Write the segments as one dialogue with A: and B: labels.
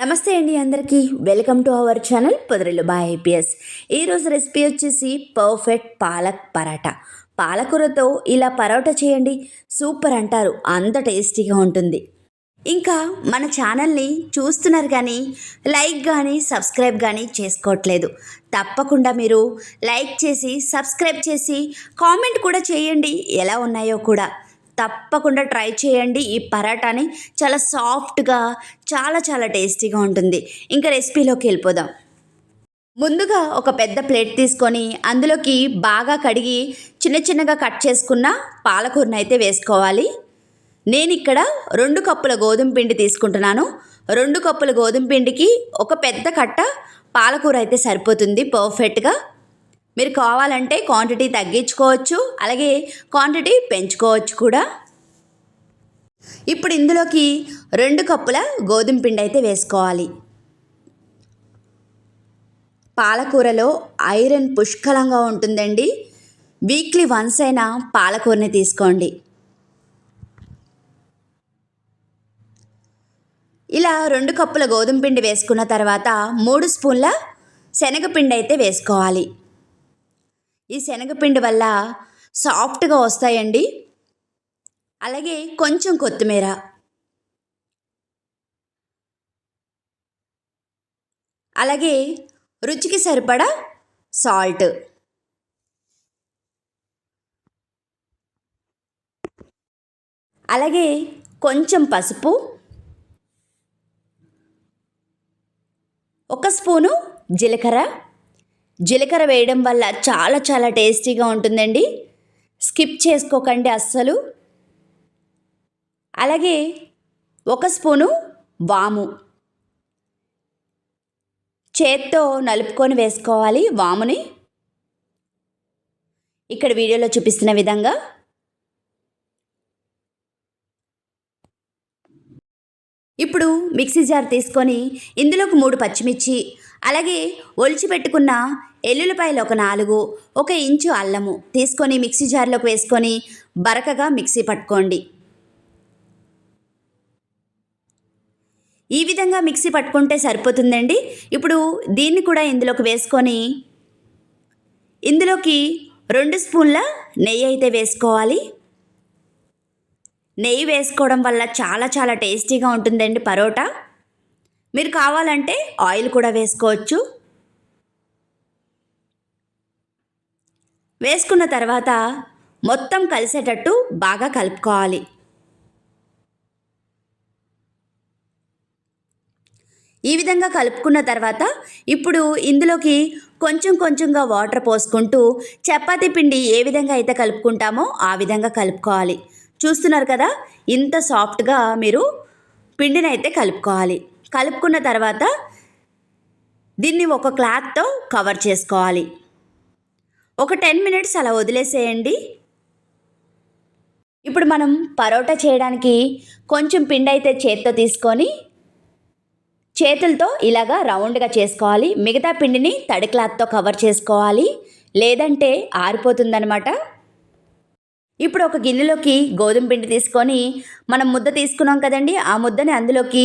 A: నమస్తే అండి అందరికీ. వెల్కమ్ టు అవర్ ఛానల్ పొదరిలు బాయ్ ఐపీఎస్ ఈరోజు రెసిపీ వచ్చేసి పర్ఫెక్ట్ పాలక్ పరాటా. పాలకూరతో ఇలా పరోటా చేయండి. సూపర్ అంటారు. అంత టేస్టీగా ఉంటుంది. ఇంకా మన ఛానల్ని చూస్తున్నారు కానీ లైక్ కానీ సబ్స్క్రైబ్ కానీ చేసుకోవట్లేదు. తప్పకుండా మీరు లైక్ చేసి సబ్స్క్రైబ్ చేసి కామెంట్ కూడా చేయండి. ఎలా ఉన్నాయో కూడా. తప్పకుండా ట్రై చేయండి ఈ పరాటాని. చాలా సాఫ్ట్గా చాలా చాలా టేస్టీగా ఉంటుంది. ఇంకా రెసిపీలోకి వెళ్ళిపోదాం. ముందుగా ఒక పెద్ద ప్లేట్ తీసుకొని అందులోకి బాగా కడిగి చిన్న చిన్నగా కట్ చేసుకున్న పాలకూరను అయితే వేసుకోవాలి. నేను ఇక్కడ రెండు కప్పుల గోధుమ పిండి తీసుకుంటున్నాను. రెండు కప్పుల గోధుమ పిండికి ఒక పెద్ద కట్ట పాలకూర అయితే సరిపోతుంది పర్ఫెక్ట్గా మీరు కావాలంటే క్వాంటిటీ తగ్గించుకోవచ్చు అలాగే క్వాంటిటీ పెంచుకోవచ్చు కూడా. ఇప్పుడు ఇందులోకి రెండు కప్పుల గోధుమ పిండి అయితే వేసుకోవాలి. పాలకూరలో ఐరన్ పుష్కలంగా ఉంటుందండి. వీక్లీ వన్స్ అయినా పాలకూరని తీసుకోండి. ఇలా రెండు కప్పుల గోధుమ పిండి వేసుకున్న తర్వాత మూడు స్పూన్ల శనగపిండి అయితే వేసుకోవాలి. ఈ శనగపిండి వల్ల సాఫ్ట్గా వస్తాయండి. అలాగే కొంచెం కొత్తిమీర. అలాగే రుచికి సరిపడా సాల్ట్. అలాగే కొంచెం పసుపు. ఒక స్పూను జీలకర్ర. జీలకర్ర వేయడం వల్ల చాలా చాలా టేస్టీగా ఉంటుందండి. స్కిప్ చేసుకోకండి అస్సలు. అలాగే ఒక స్పూను వాము. చేత్తో నలుపుకొని వేసుకోవాలి వాముని. ఇక్కడ వీడియోలో చూపిస్తున్న విధంగా. ఇప్పుడు మిక్సీ జార్ తీసుకొని ఇందులోకి మూడు పచ్చిమిర్చి అలాగే ఒలిచి పెట్టుకున్న ఎల్లుల్లిపాయలు ఒక నాలుగు ఒక ఇంచు అల్లము తీసుకొని మిక్సీ జార్లోకి వేసుకొని బరకగా మిక్సీ పట్టుకోండి. ఈ విధంగా మిక్సీ పట్టుకుంటే సరిపోతుందండి. ఇప్పుడు దీన్ని కూడా ఇందులోకి వేసుకొని ఇందులోకి రెండు స్పూన్ల నెయ్యి అయితే వేసుకోవాలి. నెయ్యి వేసుకోవడం వల్ల చాలా చాలా టేస్టీగా ఉంటుందండి పరోటా. మీరు కావాలంటే ఆయిల్ కూడా వేసుకోవచ్చు. వేసుకున్న తర్వాత మొత్తం కలిసేటట్టు బాగా కలుపుకోవాలి. ఈ విధంగా కలుపుకున్న తర్వాత ఇప్పుడు ఇందులోకి కొంచెం కొంచెంగా వాటర్ పోసుకుంటూ చపాతి పిండి ఏ విధంగా అయితే కలుపుకుంటామో ఆ విధంగా కలుపుకోవాలి. చూస్తున్నారు కదా ఇంత సాఫ్ట్గా మీరు పిండిని అయితే కలుపుకోవాలి. కలుపుకున్న తర్వాత దీన్ని ఒక క్లాత్తో కవర్ చేసుకోవాలి. ఒక టెన్ మినిట్స్ అలా వదిలేసేయండి. ఇప్పుడు మనం పరోటా చేయడానికి కొంచెం పిండి అయితే చేత్తో తీసుకొని చేతులతో ఇలాగా రౌండ్గా చేసుకోవాలి. మిగతా పిండిని తడి క్లాత్తో కవర్ చేసుకోవాలి. లేదంటే ఆరిపోతుందనమాట ఇప్పుడు ఒక గిన్నెలోకి గోధుమ పిండి తీసుకొని మనం ముద్ద తీసుకున్నాం కదండి ఆ ముద్దని అందులోకి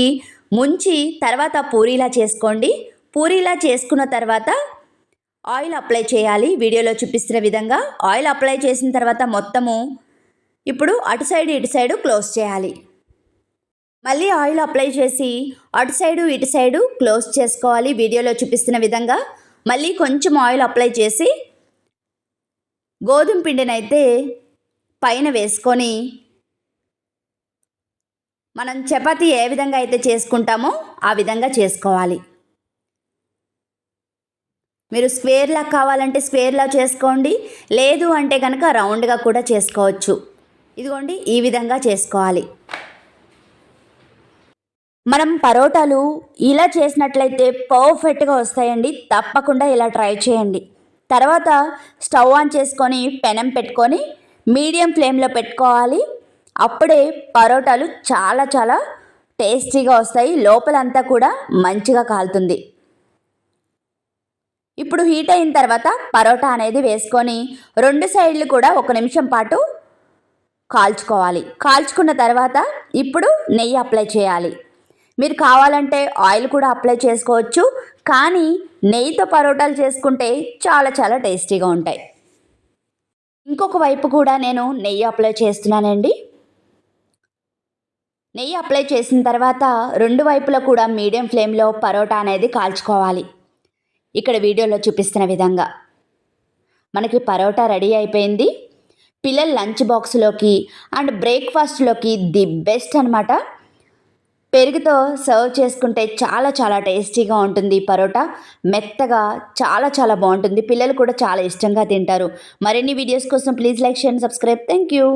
A: ముంచి తర్వాత పూరీలా చేసుకోండి. పూరీలా చేసుకున్న తర్వాత ఆయిల్ అప్లై చేయాలి. వీడియోలో చూపిస్తున్న విధంగా ఆయిల్ అప్లై చేసిన తర్వాత మొత్తము ఇప్పుడు అటు సైడ్ ఇటు సైడు క్లోజ్ చేయాలి. మళ్ళీ ఆయిల్ అప్లై చేసి అటు సైడు ఇటు సైడు క్లోజ్ చేసుకోవాలి. వీడియోలో చూపిస్తున్న విధంగా మళ్ళీ కొంచెం ఆయిల్ అప్లై చేసి గోధుమ పిండినైతే పైన వేసుకొని మనం చపాతీ ఏ విధంగా అయితే చేసుకుంటామో ఆ విధంగా చేసుకోవాలి. మీరు స్క్వేర్లా కావాలంటే స్క్వేర్లా చేసుకోండి. లేదు అంటే కనుక రౌండ్గా కూడా చేసుకోవచ్చు. ఇదిగోండి ఈ విధంగా చేసుకోవాలి. మనం పరోటాలు ఇలా చేసినట్లయితే పర్ఫెక్ట్గా వస్తాయండి. తప్పకుండా ఇలా ట్రై చేయండి. తర్వాత స్టవ్ ఆన్ చేసుకొని పెనం పెట్టుకొని మీడియం ఫ్లేమ్లో పెట్టుకోవాలి. అప్పుడే పరోటాలు చాలా చాలా టేస్టీగా వస్తాయి. లోపలంతా కూడా మంచిగా కాలుతుంది. ఇప్పుడు హీట్ అయిన తర్వాత పరోటా అనేది వేసుకొని రెండు సైడ్లు కూడా ఒక నిమిషం పాటు కాల్చుకోవాలి. కాల్చుకున్న తర్వాత ఇప్పుడు నెయ్యి అప్లై చేయాలి. మీరు కావాలంటే ఆయిల్ కూడా అప్లై చేసుకోవచ్చు. కానీ నెయ్యితో పరోటాలు చేసుకుంటే చాలా చాలా టేస్టీగా ఉంటాయి. ఇంకొక వైపు కూడా నేను నెయ్యి అప్లై చేస్తున్నానండి. నెయ్యి అప్లై చేసిన తర్వాత రెండు వైపులా కూడా మీడియం ఫ్లేమ్లో పరోటా అనేది కాల్చుకోవాలి. ఇక్కడ వీడియోలో చూపిస్తున్న విధంగా. మనకి పరోటా రెడీ అయిపోయింది. పిల్లల లంచ్ బాక్స్లోకి అండ్ బ్రేక్ఫాస్ట్లోకి ది బెస్ట్ అనమాట పెరుగుతో సర్వ్ చేసుకుంటే చాలా చాలా టేస్టీగా ఉంటుంది పరోటా. మెత్తగా చాలా చాలా బాగుంటుంది. పిల్లలు కూడా చాలా ఇష్టంగా తింటారు. మరిన్ని వీడియోస్ కోసం please like share and subscribe. Thank you